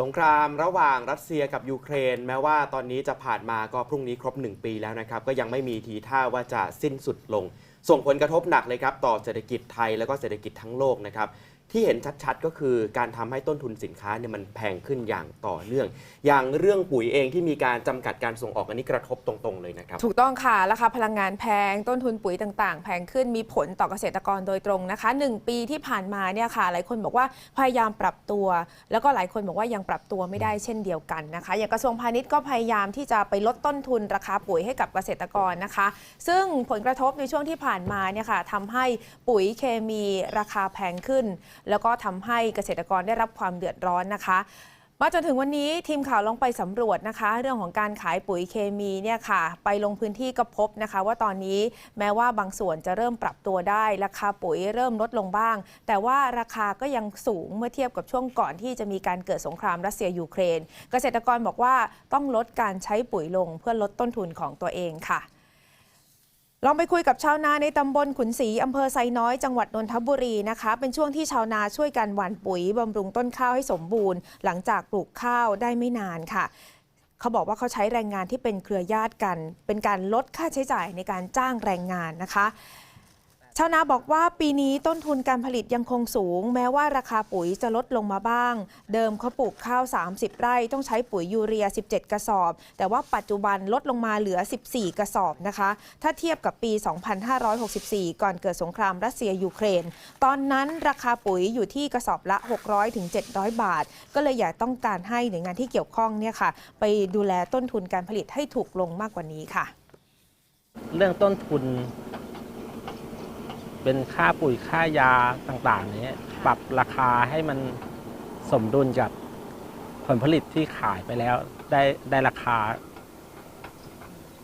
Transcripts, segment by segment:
สงครามระหว่างรัสเซียกับยูเครน แม้ว่าตอนนี้จะผ่านมาก็พรุ่งนี้ครบ 1 ปีแล้วนะครับ ก็ยังไม่มีทีท่าว่าจะสิ้นสุดลง ส่งผลกระทบหนักเลยครับ ต่อเศรษฐกิจไทยแล้วก็เศรษฐกิจทั้งโลกนะครับ ที่เห็นชัดๆ ก็คือการทำให้ต้นทุนสินค้าเนี่ยมันแพงขึ้นอย่างต่อเนื่อง อย่างเรื่องปุ๋ยเองที่มีการจำกัดการส่งออกอันนี้กระทบตรงๆเลยนะครับ ถูกต้องค่ะ ราคาพลังงานแพง ต้นทุนปุ๋ยต่างๆ แพงขึ้นมีผลต่อเกษตรกรโดยตรงนะคะ 1 ปีที่ผ่านมาเนี่ยค่ะ หลายคนบอกว่าพยายามปรับตัว แล้วก็หลายคนบอกว่ายังปรับตัวไม่ได้เช่นเดียวกันนะคะ อย่างกระทรวงพาณิชย์ก็พยายามที่จะไปลดต้นทุนราคาปุ๋ยให้กับเกษตรกรนะคะ ซึ่งผลกระทบในช่วงที่ผ่านมาเนี่ยค่ะทำให้ปุ๋ยเคมีราคาแพงขึ้นแล้วก็ทำให้เกษตรกรได้รับความเดือดร้อนนะคะมาจนถึงวันนี้ทีมข่าวลองไปสำรวจนะคะ เรื่องของการขายปุ๋ยเคมีเนี่ยค่ะ ไปลงพื้นที่ก็พบนะคะ ว่าตอนนี้แม้ว่าบางส่วนจะเริ่มปรับตัวได้ ราคาปุ๋ยเริ่มลดลงบ้าง แต่ว่าราคาก็ยังสูงเมื่อเทียบกับช่วงก่อนที่จะมีการเกิดสงครามรัสเซียยูเครน เกษตรกรบอกว่าต้องลดการใช้ปุ๋ยลงเพื่อลดต้นทุนของตัวเองค่ะ ลองไปคุยกับชาวนาในตำบลขุนศรีอำเภอไซน้อยจังหวัดนนทบุรีนะคะ เป็นช่วงที่ชาวนาช่วยกันหว่านปุ๋ยบำรุงต้นข้าวให้สมบูรณ์ หลังจากปลูกข้าวได้ไม่นานค่ะ เขาบอกว่าเขาใช้แรงงานที่เป็นเครือญาติกัน เป็นการลดค่าใช้จ่ายในการจ้างแรงงานนะคะ ชาวนาบอกว่าปีนี้ต้นทุนการผลิตยังคงสูง แม้ว่าราคาปุ๋ยจะลดลงมาบ้าง เดิมเขาปลูกข้าว 30 ไร่ต้องใช้ปุ๋ยยูเรีย 17 กระสอบ แต่ว่าปัจจุบันลดลงมาเหลือ 14 กระสอบนะคะ ถ้าเทียบกับปี 2564 ก่อนเกิดสงครามรัสเซียยูเครน ตอนนั้นราคาปุ๋ยอยู่ที่กระสอบละ 600ถึง700 บาท ก็เลยอยากต้องการให้หน่วยงานที่เกี่ยวข้องเนี่ยค่ะ ไปดูแลต้นทุนการผลิตให้ถูกลงมากกว่านี้ค่ะ เรื่องต้นทุน เป็นค่าปุ๋ยค่ายาต่างๆเนี้ยปรับราคาให้มันสมดุลกับผลผลิตที่ขายไปแล้วได้ได้ราคา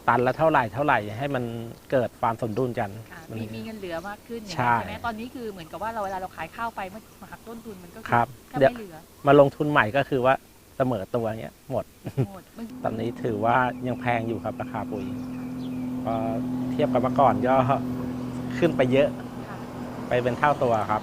ตันละเท่าไหร่เท่าไหร่ให้มันเกิดความสมดุลกัน ค่ะมันมีมีเงินเหลือมากขึ้นอย่างใช่นั้นใช่ไหมตอนนี้คือเหมือนกับว่าเราเวลาเราขายข้าวไปเมื่อหักต้นทุนมันก็อครับแทบเดี๋ยว ไม่เหลือมาลงทุนใหม่ก็คือว่าเสมอตัวเงี้ยหมด หมดมันตอนนี้ถือว่ายังแพงอยู่ครับราคาปุ๋ยพอเทียบกับเมื่อก่อนก็ขึ้นไปเยอะค่ะ ไปเป็นเท่าตัวครับ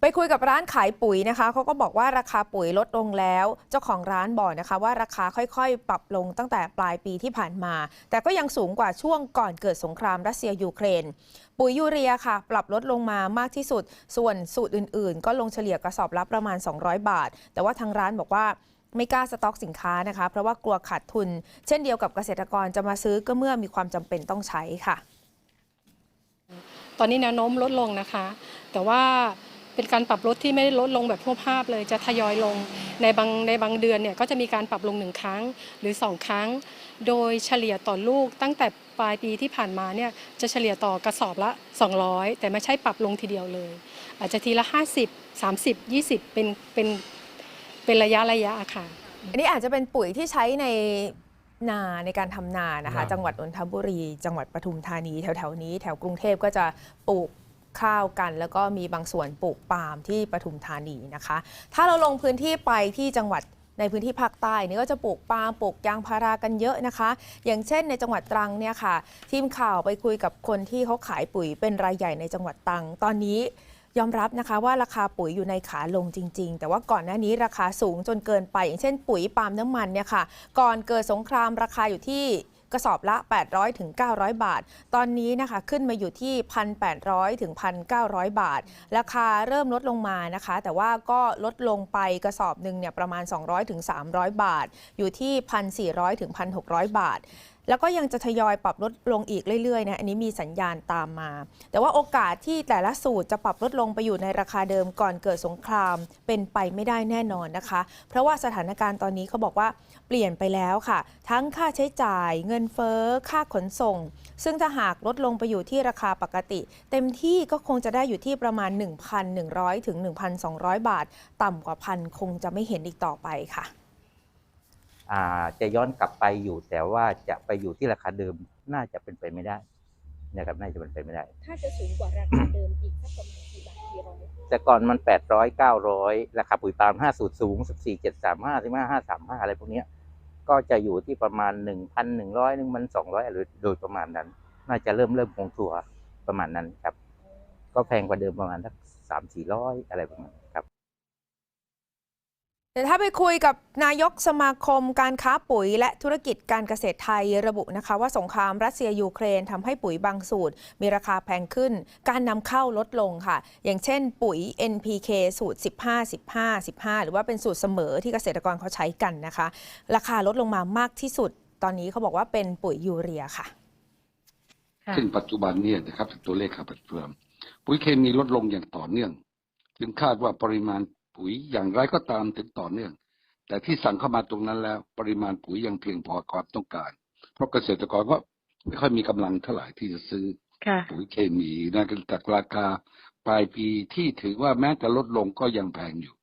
ไปคุยกับร้านขายปุ๋ยนะคะเขาก็บอกว่าราคาปุ๋ยลดลงแล้ว เจ้าของร้านบอกนะคะ ว่าราคาค่อยๆ ปรับลงตั้งแต่ปลายปีที่ผ่านมา แต่ก็ยังสูงกว่าช่วงก่อนเกิดสงครามรัสเซียยูเครน ปุ๋ยยูเรียค่ะ ปรับลดลงมามากที่สุด ส่วนสูตรอื่นๆ ก็ลงเฉลี่ยกระสอบละประมาณ 200 บาท แต่ว่าทางร้านบอกว่าไม่กล้าสต็อกสินค้านะคะ เพราะว่ากลัวขาดทุน เช่นเดียวกับเกษตรกรจะมาซื้อก็เมื่อมีความจำเป็นต้องใช้ค่ะ อนนี้แนวโน้มลดลงนะคะ แต่ว่าเป็นการปรับลดที่ไม่ได้ลดลงแบบทั่วภาพเลยจะทยอยลงในบางในบางเดือนเนี่ยก็จะมีการปรับลงหนึ่งครั้งหรือ 2 ครั้ง โดยเฉลี่ยต่อลูกตั้งแต่ปลายปีที่ผ่านมาเนี่ยจะเฉลี่ยต่อกระสอบละ 200 แต่ไม่ใช่ปรับลงทีเดียวเลย อาจจะทีละ 50 30 20 เป็นเป็นเป็นระยะระยะค่ะ อันนี้อาจจะเป็นปุ๋ยที่ใช้ใน นาในการทำนานะคะครับจังหวัดนนทบุรี จังหวัดปทุมธานีแถวๆนี้ แถวกรุงเทพก็จะปลูกข้าวกัน แล้วก็มีบางส่วนปลูกปาล์มที่ปทุมธานีนะคะ ถ้าเราลงพื้นที่ไปที่จังหวัดในพื้นที่ภาคใต้นี่ก็จะปลูกปาล์มปลูกยางพารากันเยอะนะคะ อย่างเช่นในจังหวัดตรังเนี่ยค่ะ ทีมข่าวไปคุยกับคนที่เขาขายปุ๋ยเป็นรายใหญ่ในจังหวัดตรังตอนนี้ ยอมรับนะคะว่าราคาปุ๋ยอยู่ในขาลงจริง ๆ แต่ว่าก่อนหน้านี้ราคาสูงจนเกินไป อย่างเช่นปุ๋ยปาล์มน้ำมันเนี่ยค่ะ ก่อนเกิดสงครามราคาอยู่ที่กระสอบละ 800ถึง900 บาท ตอนนี้นะคะขึ้นมาอยู่ที่ 1,800ถึง1,900 บาท ราคาเริ่มลดลงมานะคะ แต่ว่าก็ลดลงไปกระสอบหนึ่งเนี่ยประมาณ 200ถึง300 บาท อยู่ที่ 1,400ถึง1,600 บาท แล้วก็ยังจะทยอยปรับลดลงอีกเรื่อยๆนะอันนี้มีสัญญาณตามมา แต่ว่าโอกาสที่แต่ละสูตรจะปรับลดลงไปอยู่ในราคาเดิมก่อนเกิดสงครามเป็นไปไม่ได้แน่นอนนะคะ เพราะว่าสถานการณ์ตอนนี้เขาบอกว่าเปลี่ยนไปแล้วค่ะ ทั้งค่าใช้จ่าย เงินเฟ้อ ค่าขนส่ง ซึ่งถ้าหากลดลงไปอยู่ที่ราคาปกติ เต็มที่ก็คงจะได้อยู่ที่ประมาณ 1,100ถึง1,200 บาท ต่ำกว่าพันคงจะไม่เห็นอีกต่อไปค่ะ จะย้อนกลับไปอยู่แต่ว่าจะไปอยู่ที่ราคาเดิมน่าจะเป็นไปไม่ได้นะครับน่าจะเป็นไปไม่ได้ ถ้าจะสูงกว่าราคาเดิมอีกสักประมาณกี่บาทกี่ร้อยแต่ก่อนมันแปดร้อยเก้าร้อยราคาปุ๋ยปาล์มห้าสูตรสูงสิบสี่เจ็ดสามห้าสิบห้าห้าสามห้าอะไรพวกเนี้ยก็จะอยู่ที่ประมาณหนึ่งพันหนึ่งร้อยหนึ่งพันสองร้อยอะไรโดยประมาณนั้น น่าจะเริ่มเริ่มคงตัวประมาณนั้นครับ ก็แพงกว่าเดิมประมาณสักสามสี่ร้อยอะไรประมาณนั้นครับ เดี๋ยวถ้าไปคุยกับนายกสมาคมการค้าปุ๋ย และธุรกิจการเกษตรไทยระบุนะคะ ว่าสงครามรัสเซียยูเครนทำให้ปุ๋ยบางสูตร มีราคาแพงขึ้น การนำเข้าลดลงค่ะ อย่างเช่นปุ๋ย NPK สูตร 15 15 15 หรือว่าเป็นสูตรเสมอที่เกษตรกรเขาใช้กันนะคะ ราคาลดลงมามากที่สุด ตอนนี้เขาบอกว่าเป็นปุ๋ยยูเรียค่ะ ซึ่งปัจจุบันเนี่ยนะครับตัวเลขครับปัจจุบันปุ๋ยเคมีลดลงอย่างต่อเนื่องจึงคาดว่าปริมาณ ปุ๋ยอย่างไรก็ตามถึงต่อเนื่อง แต่ที่สั่งเข้ามาตรงนั้นแล้ว ปริมาณปุ๋ยยังเพียงพอความต้องการ เพราะเกษตรกรก็ไม่ค่อยมีกำลังเท่าไหร่ที่จะซื้อค่ะปุ๋ยเคมีนะจากราคาปลายปีที่ถือว่าแม้จะลดลงก็ยังแพงอยู่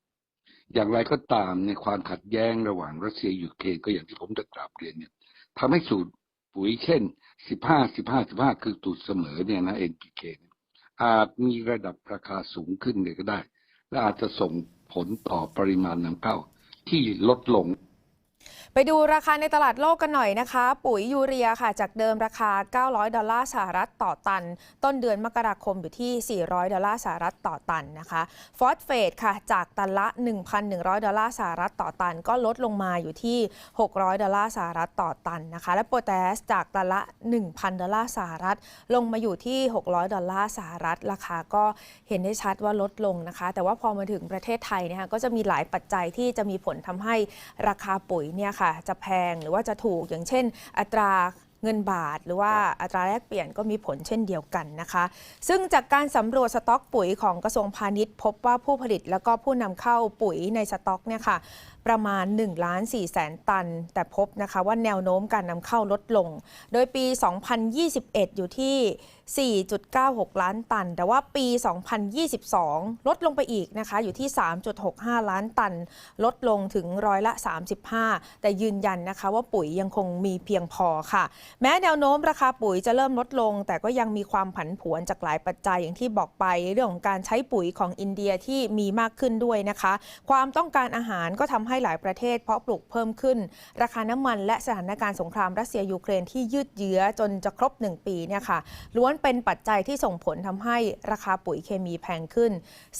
อย่างไรก็ตามในความขัดแย้งระหว่างรัสเซียยูเครนก็อย่างที่ผมได้กราบเรียนเนี่ยทำให้สูตรปุ๋ยเช่น 15 15 15 คือสูตรเสมอเนี่ยนะ NPK เนี่ยอาจมีระดับราคาสูงขึ้นเลยก็ได้ และอาจจะส่ง ผลต่อปริมาณนำเข้าที่ลดลง ไปดูราคาในตลาดโลกกันหน่อยนะคะ ปุ๋ยยูเรียค่ะ จากเดิมราคา 900 ดอลลาร์สหรัฐต่อตัน ต้นเดือนมกราคมอยู่ที่ 400 ดอลลาร์สหรัฐต่อตันนะคะฟอสเฟตค่ะ จากตันละ 1,100 ดอลลาร์สหรัฐต่อตัน ก็ลดลงมาอยู่ที่ 600 ดอลลาร์สหรัฐต่อตันนะคะ และโพแทสจากตันละ 1,000 ดอลลาร์สหรัฐ ลงมาอยู่ที่ 600 ดอลลาร์สหรัฐ ราคาก็เห็นได้ชัดว่าลดลงนะคะ แต่ว่าพอมาถึงประเทศไทยเนะคะก็จะมีหลายปัจจัยที่จะมีผลทำให้ราคาปุ๋ยเนี่ยค่ะจะแพงหรือว่าจะถูกอย่างเช่น อัตราเงินบาท หรือว่าอัตราแลกเปลี่ยนก็มีผลเช่นเดียวกันนะคะ ซึ่งจากการสำรวจสต็อกปุ๋ยของกระทรวงพาณิชย์ พบว่าผู้ผลิตแล้วก็ผู้นำเข้าปุ๋ยในสต็อกเนี่ยค่ะประมาณ1ล้าน4แสนตัน แต่พบนะคะว่าแนวโน้มการนำเข้าลดลง โดยปี 2021 อยู่ที่ 4.96 ล้านตัน แต่ว่าปี 2022 ลดลงไปอีกนะคะ อยู่ที่ 3.65 ล้านตัน ลดลงถึงร้อยละ 35 แต่ยืนยันนะคะว่าปุ๋ยยังคงมีเพียงพอค่ะ แม้แนวโน้มราคาปุ๋ยจะเริ่มลดลง แต่ก็ยังมีความผันผวนจากหลายปัจจัยอย่างที่บอกไปเรื่องของการใช้ปุ๋ยของอินเดียที่มีมากขึ้นด้วยนะคะ ความต้องการอาหารก็ทำใให้หลายประเทศเพาะปลูกเพิ่มขึ้น ราคาน้ำมันและสถานการณ์สงครามรัสเซียยูเครนที่ยืดเยื้อจนจะครบ 1 ปีเนี่ยค่ะล้วนเป็นปัจจัยที่ส่งผลทำให้ราคาปุ๋ยเคมีแพงขึ้น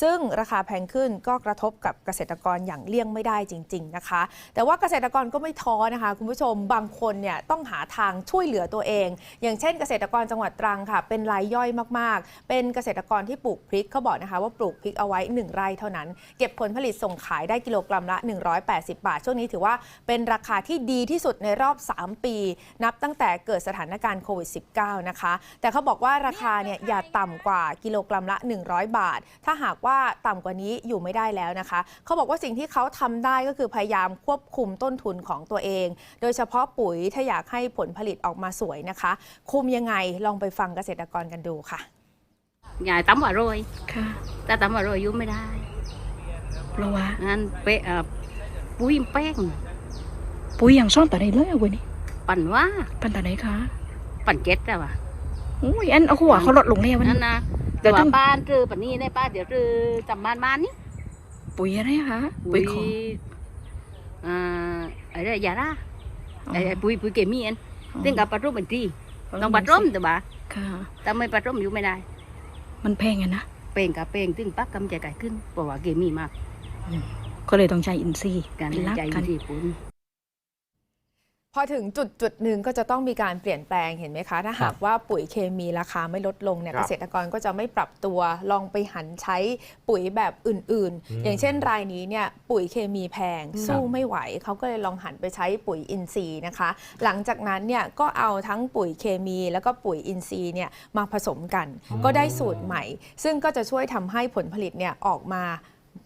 ซึ่งราคาแพงขึ้นก็กระทบกับเกษตรกรอย่างเลี่ยงไม่ได้จริง ๆนะคะ แต่ว่าเกษตรกรก็ไม่ท้อนะคะ คุณผู้ชมบางคนเนี่ยต้องหาทางช่วยเหลือตัวเอง อย่างเช่นเกษตรกรจังหวัดตรังค่ะ เป็นรายย่อยมากๆ เป็นเกษตรกรที่ปลูกพริกเขาบอกนะคะว่าปลูกพริกเอาไว้ 1 ไร่เท่านั้น เก็บผลผลิตส่งขายได้กิโลกรัมละ180 บาท ช่วงนี้ถือว่าเป็นราคาที่ดีที่สุดในรอบ 3 ปี นับตั้งแต่เกิดสถานการณ์โควิด -19 นะคะ แต่เขาบอกว่าราคาเนี่ยอย่าต่ำกว่ากิโลกรัมละ 100 บาท ถ้าหากว่าต่ำกว่านี้อยู่ไม่ได้แล้วนะคะ เขาบอกว่าสิ่งที่เขาทำได้ก็คือพยายามควบคุมต้นทุนของตัวเอง โดยเฉพาะปุ๋ยถ้าอยากให้ผลผลิตออกมาสวยนะคะ คุมยังไงลองไปฟังเกษตรกรกันดูค่ะยายตั้มอร่อยค่ะ แต่ตั้มอร่อยอยุ่ไม่ได้เพราะว่างั้นเปะเอ่อ ปุ้ยแป้ง ปุ๋ยอย่างซ่อนแต่ไหนเลยเอาไว้นี่ปั่นว่า ปันแต่ไหนคะปั่นเจ็ดแต่ว่าอุ้ยอันเอาหัวเขาลดลงแล้ววันนั่นี้ นนะเดี๋แต่ยวว่าต้องป้านคือปันนี้ในป้านเดี๋ยวคือจำบ้านบ้านนี่ปุ๋ยอะไรคะปุ้ยอ่าอะไรยาร่าไอ้ไอ้ปุ้ยปุ้ยเกมีอันซึ่งกับปลาร่มเป็นที่ต้องปลาร่มแต่ว่าค่ะ แต่ไม่ปลาร่มอยู่ไม่ได้ มันแพงอะนะ เป่งกับเป่งซึ่งปักกำใจไก่ขึ้นเพราะว่าเกมีมาก ก็เลยต้องใช้อินทรีย์การเป็นหลักใจกันที่ปุ่นพอถึงจุดจุดหนึ่งก็จะต้องมีการเปลี่ยนแปลงเห็นไหมคะ ถ้าหากว่าปุ๋ยเคมีราคาไม่ลดลงเนี่ยครัเกบษตรกรก็จะไม่ปรับตัวลองไปหันใช้ปุ๋ยแบบอื่นอืมๆอย่างเช่นรายนี้เนี่ยปุ๋ยเคมีแพงสู้ไม่ไหว เขาก็เลยลองหันไปใช้ปุ๋ยอินทรีย์นะคะ หลังจากนั้นเนี่ยก็เอาทั้งปุ๋ยเคมี แล้วก็ปุ๋ยอินทรีย์เนี่ยมาผสมกัน ก็ได้สูตรใหม่ ซึ่งก็จะช่วยทำให้ผลผลิตเนี่ยออกมา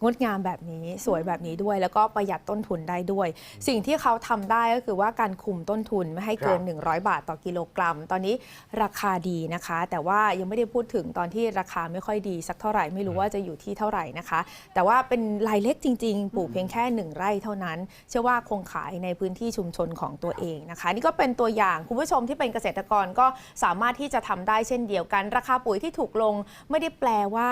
งดงามแบบนี้สวยแบบนี้ด้วย แล้วก็ประหยัดต้นทุนได้ด้วย สิ่งที่เขาทำได้ก็คือว่าการคุมต้นทุนไม่ให้เกิน 100 บาทต่อกิโลกรัม ตอนนี้ราคาดีนะคะ แต่ว่ายังไม่ได้พูดถึงตอนที่ราคาไม่ค่อยดีสักเท่าไหร่ไม่รู้ว่าจะอยู่ที่เท่าไหร่นะคะ แต่ว่าเป็นรายเล็กจริง ๆ ปลูกเพียงแค่ 1 ไร่เท่านั้น เชื่อว่าคงขายในพื้นที่ชุมชนของตัวเองนะคะ นี่ก็เป็นตัวอย่างคุณผู้ชมที่เป็นเกษตรกรก็สามารถที่จะทำได้เช่นเดียวกัน ราคาปุ๋ยที่ถูกลงไม่ได้แปลว่า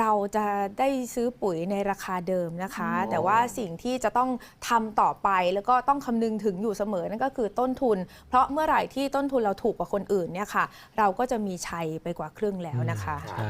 เราจะได้ซื้อปุ๋ยในราคาเดิมนะคะ แต่ว่าสิ่งที่จะต้องทำต่อไปแล้วก็ต้องคำนึงถึงอยู่เสมอนั่นก็คือต้นทุน เพราะเมื่อไหร่ที่ต้นทุนเราถูกกว่าคนอื่นเนี่ยค่ะ เราก็จะมีชัยไปกว่าครึ่งแล้วนะคะครับ